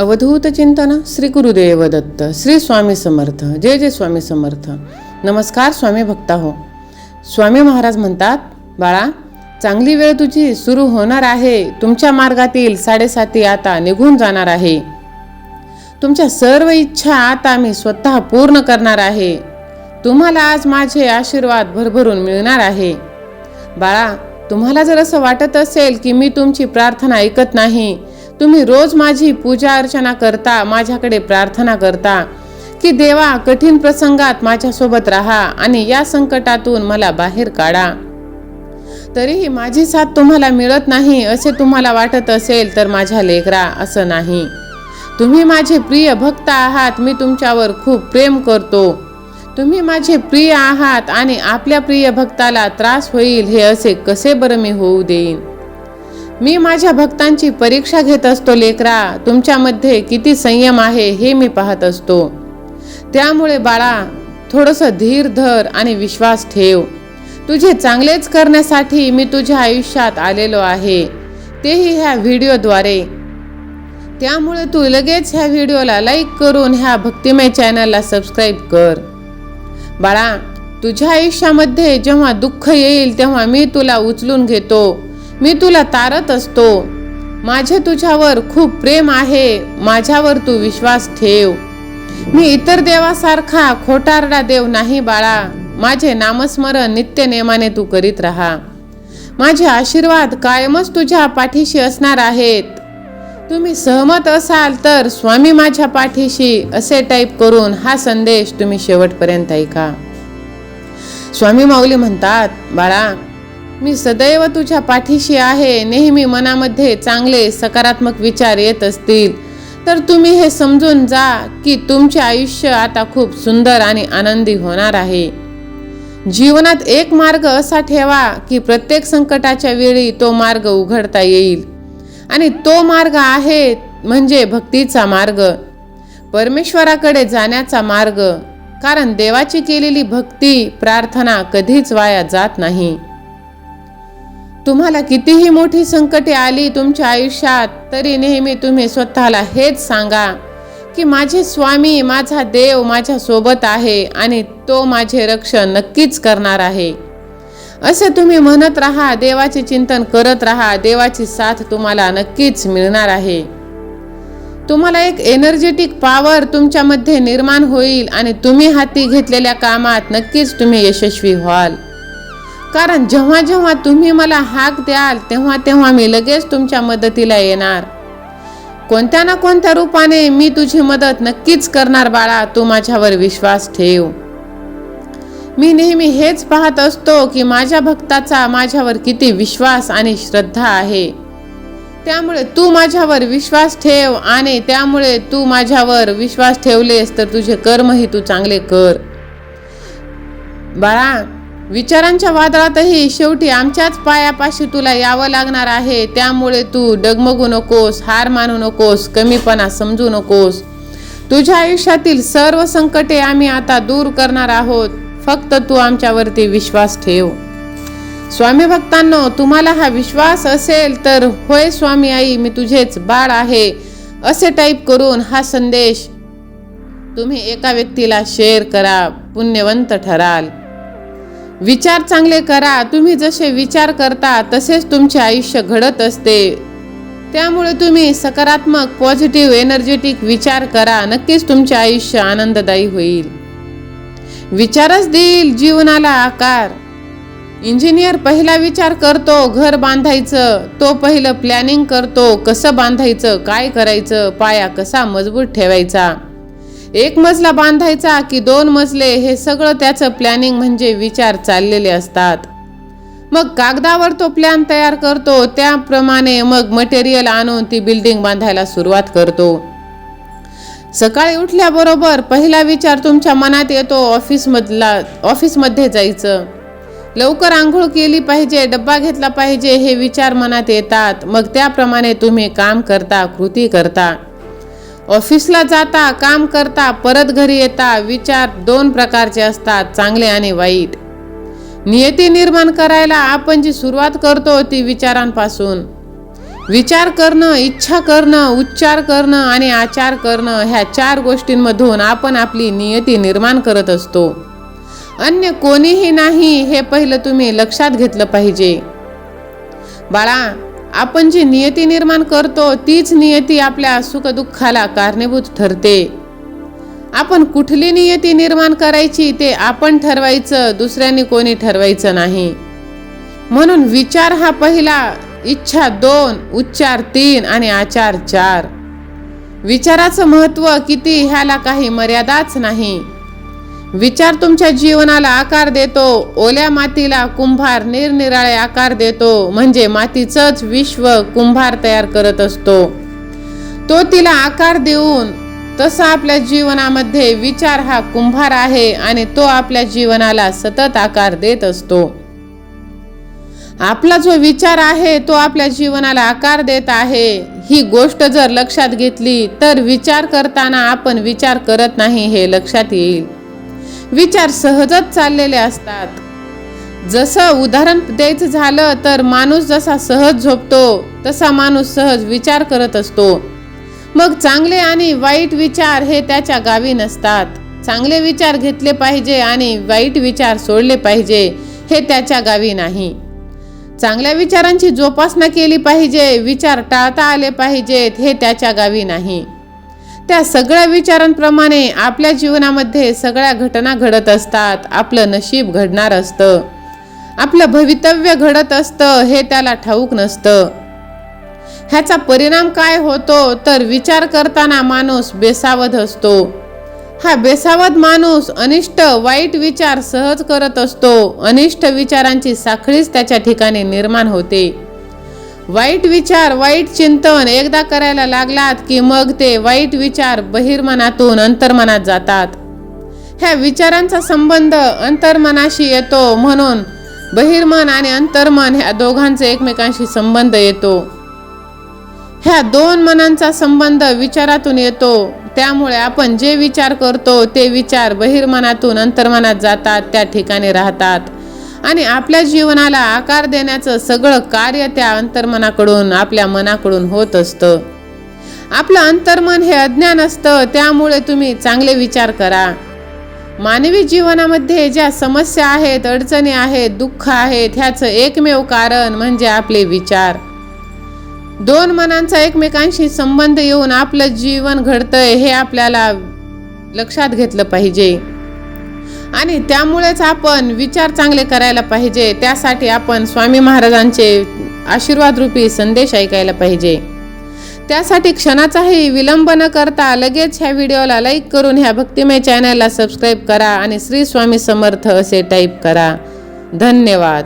अवधूत चिंतन श्री गुरुदेव दत्त श्री स्वामी समर्थ जय जय स्वामी समर्थ. नमस्कार स्वामी भक्ता हो. स्वामी महाराज म्हणतात बाळा चांगली वेळ तुझी सुरू होणार आहे. तुमच्या मार्गातील साडेसाती आता निघून जाणार आहे. तुमच्या सर्व इच्छा आता मी स्वतः पूर्ण करणार आहे. तुम्हाला आज माझे आशीर्वाद भरभरून मिळणार आहे. बाळा तुम्हाला जर असं वाटत असेल की मी तुमची प्रार्थना ऐकत नाही तुम्ही रोज माझी पूजा अर्चना करता माझ्याकडे प्रार्थना करता. की देवा कठीण प्रसंगात माझ्यासोबत राहा आणि या संकटातून मला बाहेर काढा. तरीही माझी साथ तुम्हाला मिळत नाही असे तुम्हाला वाटत असेल तर माझ्या लेकरा असं नाही. तुम्ही माझे प्रिय भक्त आहात मी तुमच्यावर खूप प्रेम करतो. तुम्ही माझे प्रिय आहात आणि आपल्या प्रिय भक्ताला त्रास होईल हे असे कसे बरं मी होऊ देईन? मी माझ्या भक्तांची परीक्षा घेत असतो लेकरा. तुमच्यामध्ये किती संयम आहे हे मी पाहत असतो. त्यामुळे बाळा थोडंसं धीर धर आणि विश्वास ठेव. तुझे चांगलेच करण्यासाठी मी तुझ्या आयुष्यात आलेलो आहे. तेही ह्या व्हिडिओद्वारे. त्यामुळे तू लगेच ह्या व्हिडिओला लाईक करून ह्या भक्तिमय चॅनलला सबस्क्राईब कर. बाळा तुझ्या आयुष्यामध्ये जेव्हा दुःख येईल तेव्हा मी तुला उचलून घेतो. मी तुला तारत असतो. माझे तुझ्यावर खूप प्रेम आहे. माझ्यावर तू विश्वास ठेव. मी इतर देवासारखा खोटारडा देव नाही बाळा. माझे नामस्मरण नित्य नेमाने तू करीत राहा. माझे आशीर्वाद कायमच तुझ्या पाठीशी असणार आहेत. तुम्ही सहमत असाल तर स्वामी माझ्या पाठीशी असे टाईप करून हा संदेश तुम्ही शेवटपर्यंत ऐका. स्वामी माऊली म्हणतात बाळा मी सदैव तुझ्या पाठीशी आहे. नेहमी मनामध्ये चांगले सकारात्मक विचार येत असतील. तर तुम्ही हे समजून जा की तुमचे आयुष्य आता खूप सुंदर आणि आनंदी होणार आहे. जीवनात एक मार्ग असा ठेवा की प्रत्येक संकटाच्या वेळी तो मार्ग उघडता येईल. आणि तो मार्ग आहे म्हणजे भक्तीचा मार्ग. परमेश्वराकडे जाण्याचा मार्ग. कारण देवाची केलेली भक्ती प्रार्थना कधीच वाया जात नाही. तुम्हाला कितीही मोठी संकटे आली तुमच्या आयुष्यात तरी नेहमी तुम्ही स्वतःला हेच सांगा की माझे स्वामी माझा देव माझ्या सोबत आहे आणि तो माझे रक्षण नक्कीच करणार आहे. असे तुम्ही म्हणत राहा देवाचे चिंतन करत राहा देवाची साथ तुम्हाला नक्कीच मिळणार आहे. तुम्हाला एक एनर्जेटिक पॉवर तुमच्यामध्ये निर्माण होईल आणि तुम्ही हाती घेतलेल्या कामात नक्कीच तुम्ही यशस्वी व्हाल. कारण जेव्हा जेव्हा तुम्ही मला हाक द्याल तेव्हा तेव्हा मी लगेच तुमच्या मदतीला येणार. कोणत्या ना कोणत्या रूपाने मी तुझी मदत नक्कीच करणार बाळा तू माझ्यावर विश्वास ठेव. मी नेहमी हेच पाहत असतो की माझ्या भक्ताचा माझ्यावर किती विश्वास आणि श्रद्धा आहे. त्यामुळे तू माझ्यावर विश्वास ठेव आणि त्यामुळे तू माझ्यावर विश्वास ठेवलेस तर तुझे कर्मही तू चांगले कर. बाळा विचारांच्या वादळातही शेवटी आमच्याच पायापाशी तुला यावं लागणार आहे. त्यामुळे तू डगमगू नकोस हार मानू नकोस कमीपणा समजू नकोस. तुझ्या आयुष्यातील सर्व संकटे आम्ही आता दूर करणार आहोत. फक्त तू आमच्यावरती विश्वास ठेव. स्वामी भक्तांनो तुम्हाला हा विश्वास असेल तर होय स्वामी आई मी तुझेच बाळ आहे. असे टाईप करून हा संदेश तुम्ही एका व्यक्तीला शेअर करा. पुण्यवंत ठराल. विचार चांगले करा. तुम्ही जसे विचार करता तसेच तुमचे आयुष्य घडत असते. त्यामुळे तुम्ही सकारात्मक पॉझिटिव्ह एनर्जेटिक विचार करा. नक्कीच तुमचे आयुष्य आनंददायी होईल. विचारच देईल जीवनाला आकार. इंजिनियर पहिला विचार करतो घर बांधायचं. तो पहिलं प्लॅनिंग करतो कसं बांधायचं काय करायचं पाया कसा मजबूत ठेवायचा. एक मजला बांधायचा की दोन मजले हे सगळं त्याचं प्लॅनिंग म्हणजे विचार चाललेले असतात. मग कागदावर तो प्लॅन तयार करतो त्याप्रमाणे मग मटेरियल आणून ती बिल्डिंग बांधायला सुरुवात करतो. सकाळी उठल्याबरोबर पहिला विचार तुमच्या मनात येतो ऑफिसमधला ऑफिसमध्ये जायचं. लवकर आंघोळ केली पाहिजे डब्बा घेतला पाहिजे हे विचार मनात येतात. मग त्याप्रमाणे तुम्ही काम करता कृती करता. ऑफिसला जाता काम करता परत घरी येता विचार दोन प्रकारचे असतात चांगले आणि वाईट. नियती निर्माण करायला आपण जी सुरुवात करतो ती विचारांपासून. विचार करणं इच्छा करणं उच्चार करणं आणि आचार करणं ह्या चार गोष्टींमधून आपण आपली नियती निर्माण करत असतो. अन्य कोणीही नाही हे पहिलं तुम्ही लक्षात घेतलं पाहिजे. बाळा आपण जी नियती निर्माण करतो तीच नियती आपल्या सुखदुःखाला कारणीभूत ठरते. आपण कुठली नियती निर्माण करायची ते आपण ठरवायचं दुसऱ्यांनी कोणी ठरवायचं नाही. म्हणून विचार हा पहिला इच्छा दोन उच्चार तीन आणि आचार चार. विचाराचं महत्त्व किती ह्याला काही मर्यादाच नाही. विचार तुमच्या जीवनाला आकार देतो. ओल्या मातीला कुंभार निरनिराळे आकार देतो. म्हणजे मातीचंच विश्व कुंभार तयार करत असतो. तो तिला आकार देऊन तसा आपल्या जीवनामध्ये विचार हा कुंभार आहे आणि तो आपल्या जीवनाला सतत आकार देत असतो. आपला जो विचार आहे तो आपल्या जीवनाला आकार देत आहे. ही गोष्ट जर लक्षात घेतली तर विचार करताना आपण विचार करत नाही हे लक्षात येईल. विचार सहजच चाललेले असतात. जसं उदाहरण द्यायचं झालं तर माणूस जसा सहज झोपतो तसा माणूस सहज विचार करत असतो. मग चांगले आणि वाईट विचार हे त्याच्या गावी नसतात. चांगले विचार घेतले पाहिजे आणि वाईट विचार सोडले पाहिजे हे त्याच्या गावी नाही. चांगल्या विचारांची जोपासना केली पाहिजे विचार टाळता आले पाहिजेत हे त्याच्या गावी नाही. त्या सगळ्या विचारांप्रमाणे आपल्या जीवनामध्ये सगळ्या घटना घडत असतात. आपलं नशीब घडणार असतं. आपलं भवितव्य घडत असतं हे त्याला ठाऊक नसतं. ह्याचा परिणाम काय होतो तर विचार करताना माणूस बेसावध असतो. हा बेसावध माणूस अनिष्ट वाईट विचार सहज करत असतो. अनिष्ट विचारांची साखळीच त्याच्या ठिकाणी निर्माण होते. वाईट विचार वाईट चिंतन एकदा करायला लागलात की मग ते वाईट विचार बहिर्मनातून अंतर्मनात जातात. ह्या विचारांचा संबंध अंतर्मनाशी येतो म्हणून बहिर्मन आणि अंतर्मन ह्या दोघांचे एकमेकांशी संबंध येतो. ह्या दोन मनांचा संबंध विचारातून येतो. त्यामुळे आपण जे विचार करतो ते विचार बहिर्मनातून अंतर्मनात जातात त्या ठिकाणी राहतात. आणि आपल्या जीवनाला आकार देण्याचं सगळं कार्य त्या अंतर्मनाकडून आपल्या मनाकडून होत असतं. आपलं अंतर्मन हे अज्ञान असतं त्यामुळे तुम्ही चांगले विचार करा. मानवी जीवनामध्ये ज्या समस्या आहेत अडचणी आहेत दुःख आहेत ह्याचं एकमेव कारण म्हणजे आपले विचार. दोन मनांचा एकमेकांशी संबंध येऊन आपलं जीवन घडतंय हे आपल्याला लक्षात घेतलं पाहिजे. आणि त्यामुळेच आपण विचार चांगले करायला पाहिजे. त्यासाठी आपण स्वामी महाराजांचे आशीर्वाद रूपी संदेश ऐकायला पाहिजे. त्यासाठी क्षणाचाही विलंब न करता लगेच ह्या व्हिडिओला लाईक करून ह्या भक्तिमय चॅनलला सबस्क्राईब करा आणि श्री स्वामी समर्थ असे टाईप करा. धन्यवाद.